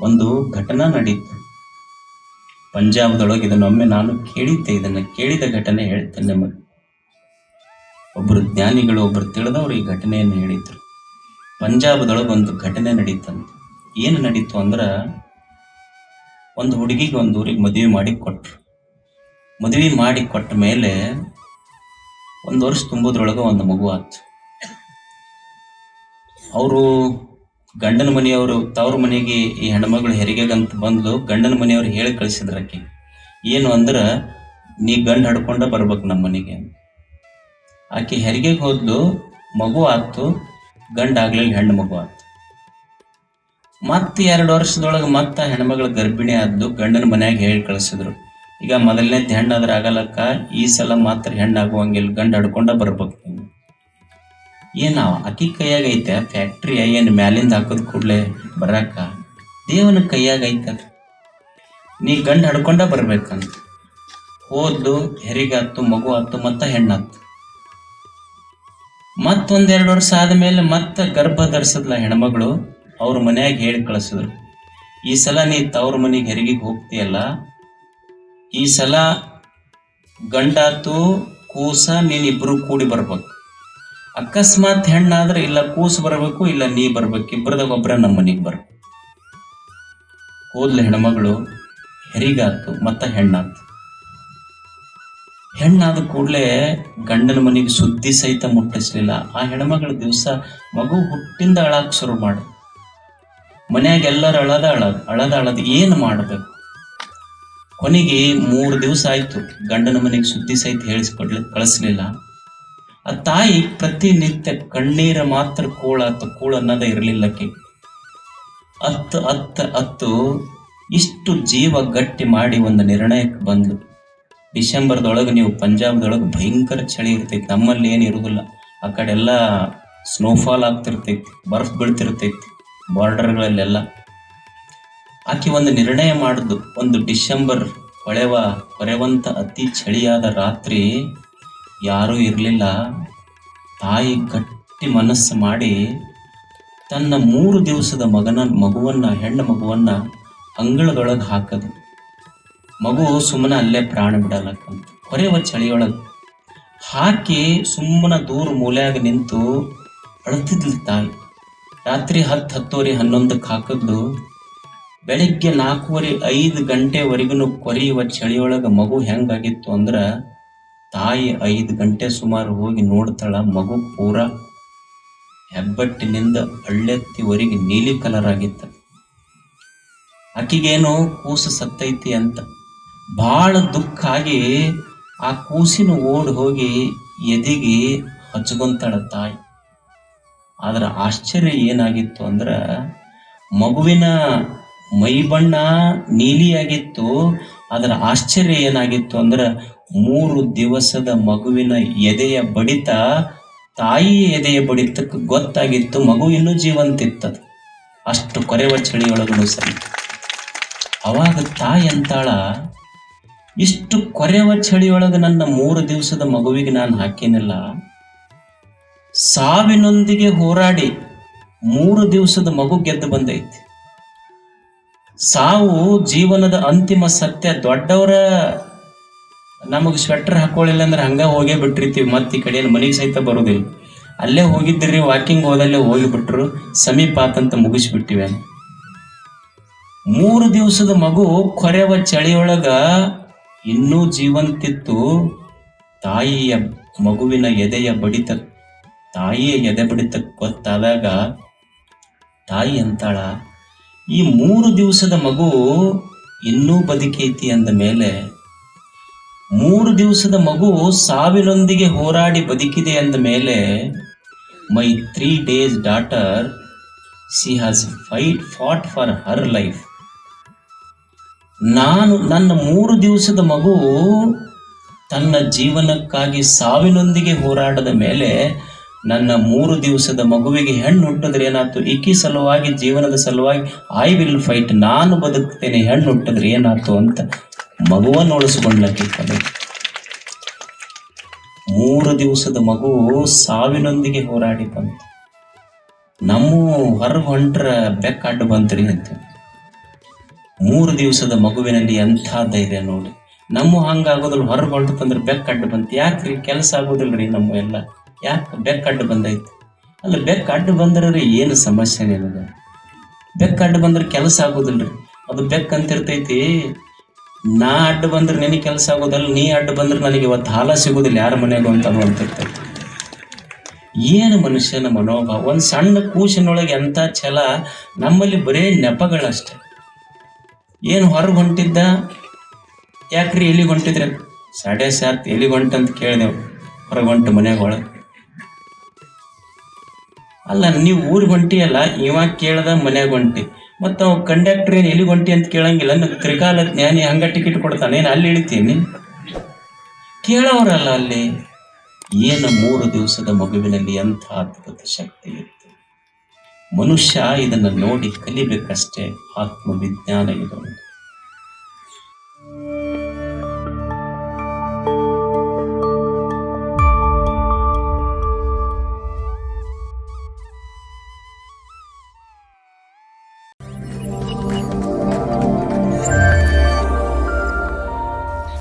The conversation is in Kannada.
ಒಂದು ಘಟನೆ ನಡೀತು. ಪಂಜಾಬ್ದೊಳಗೆ ಇದನ್ನೊಮ್ಮೆ ನಾನು ಕೇಳಿದ್ದೆ. ಇದನ್ನ ಕೇಳಿದ ಘಟನೆ ಹೇಳ್ತೇನೆ ನಿಮಗೆ. ಒಬ್ಬರು ಜ್ಞಾನಿಗಳು ಒಬ್ಬರು ತಿಳಿದವರು ಈ ಘಟನೆಯನ್ನು ಹೇಳಿದ್ರು. ಪಂಜಾಬ್ದೊಳಗೆ ಒಂದು ಘಟನೆ ನಡೀತಂತೆ. ಏನು ನಡೀತು ಅಂದ್ರೆ, ಒಂದು ಹುಡುಗಿಗೆ ಒಂದು ಊರಿಗೆ ಮದುವೆ ಮಾಡಿ ಕೊಟ್ಟರು ಮದುವೆ ಮಾಡಿ ಕೊಟ್ಟ ಮೇಲೆ ಒಂದು ವರ್ಷ ತುಂಬೋದ್ರೊಳಗೆ ಒಂದು ಮಗು ಆಯ್ತು ಅವರು ಗಂಡನ ಮನೆಯವರು ತವ್ರ ಮನೆಗೆ ಈ ಹೆಣ್ಮಗಳು ಹೆರಿಗೆಗಂತ ಬಂದು ಗಂಡನ ಮನೆಯವ್ರು ಹೇಳಿ ಕಳಿಸಿದ್ರಕ್ಕೆ ಏನು ಅಂದ್ರ, ನೀ ಗಂಡ ಹಡ್ಕೊಂಡ ಬರ್ಬೇಕು ನಮ್ಮ ಮನೆಗೆ. ಆಕೆ ಹೆರಿಗೆಗೆ ಹೋದ್ಲು. ಮಗು ಆತು. ಗಂಡ ಆಗ್ಲಿಲ್ಲ, ಹೆಣ್ಣು ಮಗು ಆತು. ಮತ್ತೆ ಎರಡು ವರ್ಷದೊಳಗೆ ಮತ್ತೆ ಹೆಣ್ಮಗಳ ಗರ್ಭಿಣಿ ಆದ್ದು ಗಂಡನ ಮನೆಯಾಗ ಹೇಳಿ ಕಳಿಸಿದ್ರು. ಈಗ ಮೊದಲನೇದ್ ಹೆಣ್ಣಾದ್ರೆ ಆಗಲಕ್ಕ ಈ ಸಲ ಮಾತ್ರ ಹೆಣ್ಣಾಗುವಂಗಿಲ್ಲ. ಗಂಡ ಹಡ್ಕೊಂಡ ಬರ್ಬೇಕು. ಏನ ಅಕ್ಕಿ ಕೈಯಾಗೈತೆ ಫ್ಯಾಕ್ಟ್ರಿ ಏನ್ ಮ್ಯಾಲಿಂದ ಹಾಕೋದ್ ಕೂಡ್ಲೆ ಬರಾಕ? ದೇವನ ಕೈಯಾಗ ಐತದ ನೀ ಗಂಡ ಹಡ್ಕೊಂಡ ಬರ್ಬೇಕಂತ. ಓದ್ಲು ಹೆರಿಗಾತು ಮಗು ಆತು ಮತ್ತ ಹೆಣ್ಣಾತು ಮತ್ತೊಂದೆರಡು ವರ್ಷ ಆದ್ಮೇಲೆ ಮತ್ತ ಗರ್ಭ ಧರಿಸದ್ಲ ಹೆಣ್ಮಗಳು ಅವ್ರ ಮನೆಯಾಗ ಹೇಳಿ ಕಳಿಸಿದ್ರು. ಈ ಸಲ ನೀ ತವ್ರ ಮನೆಗೆ ಹೆರಿಗೆಗೆ ಹೋಗ್ತೀಯಲ್ಲ? ಈ ಸಲ ಗಂಡಾತು, ಕೂಸ ನೀನಿಬ್ರು ಕೂಡಿ ಬರ್ಬೇಕು. ಅಕಸ್ಮಾತ್ ಹೆಣ್ಣಾದ್ರೆ ಇಲ್ಲ ಕೂಸು ಬರಬೇಕು, ಇಲ್ಲ ನೀ ಬರ್ಬೇಕು ಇಬ್ಬರದ ಒಬ್ಬರ ನಮ್ಮ ಮನೆಗೆ ಬರ್ಬೇಕು ಹೋದ್ಲ ಹೆಣ್ಮಗಳು ಹೆರಿಗಾತು, ಮತ್ತ ಹೆಣ್ಣಾತು. ಹೆಣ್ಣಾದ ಕೂಡಲೇ ಗಂಡನ ಮನೆಗೆ ಸುದ್ದಿ ಸಹಿತ ಮುಟ್ಟಿಸ್ಲಿಲ್ಲ. ಆ ಹೆಣ್ಮಗಳ ದಿವಸ ಮಗು ಹುಟ್ಟಿಂದ ಅಳಾಕ್ ಶುರು ಮಾಡ. ಮನ್ಯಾಗ ಎಲ್ಲರೂ ಅಳದ ಅಳದ ಅಳದ ಅಳದ ಏನ್ ಮಾಡಬೇಕು? ಕೊನೆಗೆ ಮೂರು ದಿವಸ ಆಯ್ತು, ಗಂಡನ ಮನೆಗೆ ಸುದ್ದಿ ಸಹಿತ ಹೇಳಿಸ್ಕೊಡ್ಲಿ ಕಳಿಸ್ಲಿಲ್ಲ. ಆ ತಾಯಿ ಪ್ರತಿನಿತ್ಯ ಕಣ್ಣೀರ ಮಾತ್ರ ಕೂಳ ಕೂಳಾತು ಕೂಳ ಅನ್ನೋದೇ ಇರಲಿಲ್ಲಕ್ಕೆ ಅತ್ತು, ಅತ್ತ, ಅತ್ತು ಇಷ್ಟು ಜೀವ ಗಟ್ಟಿ ಮಾಡಿ ಒಂದು ನಿರ್ಣಯಕ್ಕೆ ಬಂದ್ಲು. ಡಿಸೆಂಬರ್ದೊಳಗೆ ನೀವು ಪಂಜಾಬ್ದೊಳಗೆ ಭಯಂಕರ ಚಳಿ ಇರ್ತೈತಿ, ನಮ್ಮಲ್ಲಿ ಏನು ಇರುವುದಿಲ್ಲ ಆ ಕಡೆ ಎಲ್ಲ ಸ್ನೋಫಾಲ್ ಆಗ್ತಿರ್ತೈತಿ, ಬರ್ಫ್ ಬೀಳ್ತಿರ್ತೈತಿ, ಬಾರ್ಡರ್ಗಳಲ್ಲೆಲ್ಲ. ಆಕೆ ಒಂದು ನಿರ್ಣಯ ಮಾಡಿದ್ದು, ಒಂದು ಡಿಸೆಂಬರ್ ಹೊಳೆವ ಹೊರೆವಂತ ಅತಿ ಚಳಿಯಾದ ರಾತ್ರಿ ಯಾರೂ ಇರಲಿಲ್ಲ. ತಾಯಿ ಗಟ್ಟಿ ಮನಸ್ಸು ಮಾಡಿ ತನ್ನ ಮೂರು ದಿವಸದ ಮಗನ ಮಗುವನ್ನ, ಹೆಣ್ಣು ಮಗುವನ್ನ ಅಂಗಳದೊಳಗೆ ಹಾಕದು. ಮಗು ಸುಮ್ಮನೆ ಅಲ್ಲೇ ಪ್ರಾಣ ಬಿಡಲಕ್ಕಂತ. ಹೊರೆವ ಚಳಿಯೊಳಗೆ ಹಾಕಿ ಸುಮ್ಮನೆ ದೂರ ಮೂಲೆಯಾಗ ನಿಂತು ಅಳ್ತಿದ್ಲು ತಾಯಿ. ರಾತ್ರಿ ಹತ್ತು ಹತ್ತುವರೆ ಹನ್ನೊಂದಕ್ಕೆ ಹಾಕಿದ್ಲು. ಬೆಳಿಗ್ಗೆ ನಾಲ್ಕೂವರೆ ಐದು ಗಂಟೆವರೆಗೂ ಕೊರೆಯುವ ಚಳಿಯೊಳಗೆ ಮಗು ಹೆಂಗಾಗಿತ್ತು ಅಂದ್ರ ತಾಯಿ ಐದು ಗಂಟೆ ಸುಮಾರು ಹೋಗಿ ನೋಡ್ತಾಳ, ಮಗು ಪೂರ ಹೆಬ್ಬಟ್ಟಿನಿಂದ ಅಳ್ಳೆತ್ತಿವರೆಗೆ ನೀಲಿ ಕಲರ್ ಆಗಿತ್ತ. ಆಕಿಗೇನೋ ಕೂಸು ಸತ್ತೈತಿ ಅಂತ. ಬಹಳ ದುಃಖ ಆಗಿ ಆ ಕೂಸಿನ ಓಡ್ ಹೋಗಿ ಎದಿಗೆ ಹಚ್ಕೊಂತಾಳ ತಾಯಿ. ಆದ್ರ ಆಶ್ಚರ್ಯ ಏನಾಗಿತ್ತು ಅಂದ್ರ, ಮಗುವಿನ ಮೈ ಬಣ್ಣ ನೀಲಿಯಾಗಿತ್ತು. ಅದರ ಆಶ್ಚರ್ಯ ಏನಾಗಿತ್ತು ಅಂದ್ರ ಮೂರು ದಿವಸದ ಮಗುವಿನ ಎದೆಯ ಬಡಿತ ತಾಯಿ ಎದೆಯ ಬಡಿತಕ್ಕೆ ಗೊತ್ತಾಗಿತ್ತು, ಮಗು ಇನ್ನೂ ಜೀವಂತಿತ್ತದ. ಅಷ್ಟು ಕೊರೆವ ಚಳಿಯೊಳಗೂ ಸರಿ. ಅವಾಗ ತಾಯಿ ಅಂತಾಳ, ಇಷ್ಟು ಕೊರೆವ ಚಳಿಯೊಳಗೆ ನನ್ನ ಮೂರು ದಿವಸದ ಮಗುವಿಗೆ ನಾನು ಹಾಕಿನಲ್ಲ. ಸಾವಿನೊಂದಿಗೆ ಹೋರಾಡಿ ಮೂರು ದಿವಸದ ಮಗು ಗೆದ್ದು ಬಂದೈತಿ. ಸಾವು ಜೀವನದ ಅಂತಿಮ ಸತ್ಯ ದೊಡ್ಡವರ ನಮಗೆ ಸ್ವೆಟರ್ ಹಾಕೊಳ್ಳಿಲ್ಲ ಅಂದ್ರೆ ಹಂಗೆ ಹೋಗೇ ಬಿಟ್ಟಿರ್ತೀವಿ. ಮತ್ತೆ ಈ ಕಡೆಯಲ್ಲಿ ಮನೆಗೆ ಸಹಿತ ಬರೋದಿಲ್ಲ. ಅಲ್ಲೇ ಹೋಗಿದ್ದಿರಿ ವಾಕಿಂಗ್ ಹೋದಲ್ಲೇ ಹೋಗಿಬಿಟ್ರು ಸಮೀಪ ಆತಂತ ಮುಗಿಸ್ಬಿಟ್ಟಿವೆ ಮೂರು ದಿವಸದ ಮಗು ಕೊರೆವ ಚಳಿಯೊಳಗ ಇನ್ನೂ ಜೀವಂತಿತ್ತು. ತಾಯಿಯ ಮಗುವಿನ ಎದೆಯ ಬಡಿತ, ತಾಯಿಯ ಎದೆ ಬಡಿತ ಗೊತ್ತಾದಾಗ, ತಾಯಿ ಅಂತಾಳ, ಈ ಮೂರು ದಿವಸದ ಮಗು ಇನ್ನೂ ಬದುಕೈತಿ ಅಂದ ಮೇಲೆ ಮೂರು ದಿವಸದ ಮಗು ಸಾವಿನೊಂದಿಗೆ ಹೋರಾಡಿ ಬದುಕಿದೆ ಅಂದ ಮೇಲೆ my three days daughter she has fight fought for her life ನಾನು ನನ್ನ ಮೂರು ದಿವಸದ ಮಗು ತನ್ನ ಜೀವನಕ್ಕಾಗಿ ಸಾವಿನೊಂದಿಗೆ ಹೋರಾಡದ ಮೇಲೆ, ನನ್ನ ಮೂರು ದಿವಸದ ಮಗುವಿಗೆ ಹೆಣ್ಣು ಹುಟ್ಟಿದ್ರೆ ಏನಾಯ್ತು? ಇಕ್ಕಿ ಸಲುವಾಗಿ, ಜೀವನದ ಸಲುವಾಗಿ ಐ ವಿಲ್ ಫೈಟ್ ನಾನು ಬದುಕ್ತೇನೆ ಹೆಣ್ಣು ಹುಟ್ಟಿದ್ರೆ ಏನಾಯ್ತು? ಅಂತ ಮಗುವನ್ನು ಉಳಿಸ್ಕೊಂಡ್ಲಕ್ಕೆ ಕಲೆ ಮೂರು ದಿವಸದ ಮಗು ಸಾವಿನೊಂದಿಗೆ ಹೋರಾಡಿ ಬಂತು. ನಮ್ಮ ಹೊರ ಹೊಂಟ್ರ ಬೆಕ್ಕ ಅಡ್ಡ ಬಂತ್ರಿ ಅಂತ. ಮೂರು ದಿವಸದ ಮಗುವಿನಲ್ಲಿ ಎಂಥ ಧೈರ್ಯ ನೋಡಿ. ನಮ್ಮ ಹಂಗಾಗೋದಿಲ್ಲ ಹೊರ ಹೊರಟಂದ್ರೆ ಬೆಕ್ಕ ಅಡ್ಡು ಬಂತು. ಯಾಕ್ರಿ ಕೆಲಸ ಆಗೋದಿಲ್ರಿ ನಮ್ಮ ಎಲ್ಲ? ಯಾಕೆ ಬೆಕ್ಕ ಅಡ್ಡ ಬಂದೈತಿ ಅಲ್ಲ ಬೆಕ್ಕ ಅಡ್ಡ ಬಂದ್ರೆ ಏನು ಸಮಸ್ಯೆ ನಿಮಗೆ ಬೆಕ್ಕ ಬಂದ್ರ ಬಂದ್ರೆ ಕೆಲಸ ಆಗೋದಿಲ್ರಿ. ಅದು ಬೆಕ್ಕ ಅಂತಿರ್ತೈತಿ. ನಾ ಅಡ್ಡ ಬಂದ್ರೆ ನಿನಗೆ ಕೆಲಸ ಆಗೋದಲ್ಲ, ನೀ ಅಡ್ಡ ಬಂದ್ರೆ ನನಗೆ ಇವತ್ತು ಹಾಲ ಸಿಗೋದಿಲ್ಲ, ಯಾರ ಮನೆಗೂ ಅಂತ ಅನ್ನುವಂತಿರ್ತೈತಿ ಏನು ಮನುಷ್ಯನ ಮನೋಭಾವ? ಒಂದು ಸಣ್ಣ ಕೂಸಿನೊಳಗೆ ಎಂಥ ಛಲ? ನಮ್ಮಲ್ಲಿ ಬರೇ ನೆಪಗಳಷ್ಟೆ. ಏನು ಹೊರಗೆ ಹೊಂಟಿದ್ದ? ಯಾಕ್ರಿ ಎಲ್ಲಿಗೆ ಹೊಂಟಿದ್ರೆ? ಸಾಡೆ ಸಾತ್ ಎಲ್ಲಿಗೆ ಹೊಂಟಂತ ಕೇಳಿದೆವು ಹೊರಗೆ ಹೊಂಟು ಮನ್ಯಾಗ ಒಳಗೆ. ಅಲ್ಲ, ನೀವು ಊರಿಗೆ ಹೊಂಟಿಯಲ್ಲ ಇವಾಗ ಕೇಳ್ದ ಮನೆಗೆ ಹೊಂಟಿ. ಮತ್ತು ಅವ್ ಕಂಡಕ್ಟರ್ ಏನು ಎಲ್ಲಿ ಹೊಂಟಿ ಅಂತ ಕೇಳಂಗಿಲ್ಲ. ನಾನು ತ್ರಿಕಾಲ ಜ್ಞಾನಿ ಹಂಗ ಟಿಕೆಟ್ ಕೊಡ್ತಾನೆ. ಏನು ಅಲ್ಲಿ ಇಳಿತೀನಿ? ಕೇಳೋರಲ್ಲ ಅಲ್ಲಿ. ಏನು ಮೂರು ದಿವಸದ ಮಗುವಿನಲ್ಲಿ ಎಂಥ ಅದ್ಭುತ ಶಕ್ತಿ ಇತ್ತು. ಮನುಷ್ಯ ಇದನ್ನು ನೋಡಿ ಕಲಿಬೇಕಷ್ಟೇ. ಆತ್ಮವಿಜ್ಞಾನ ಇದು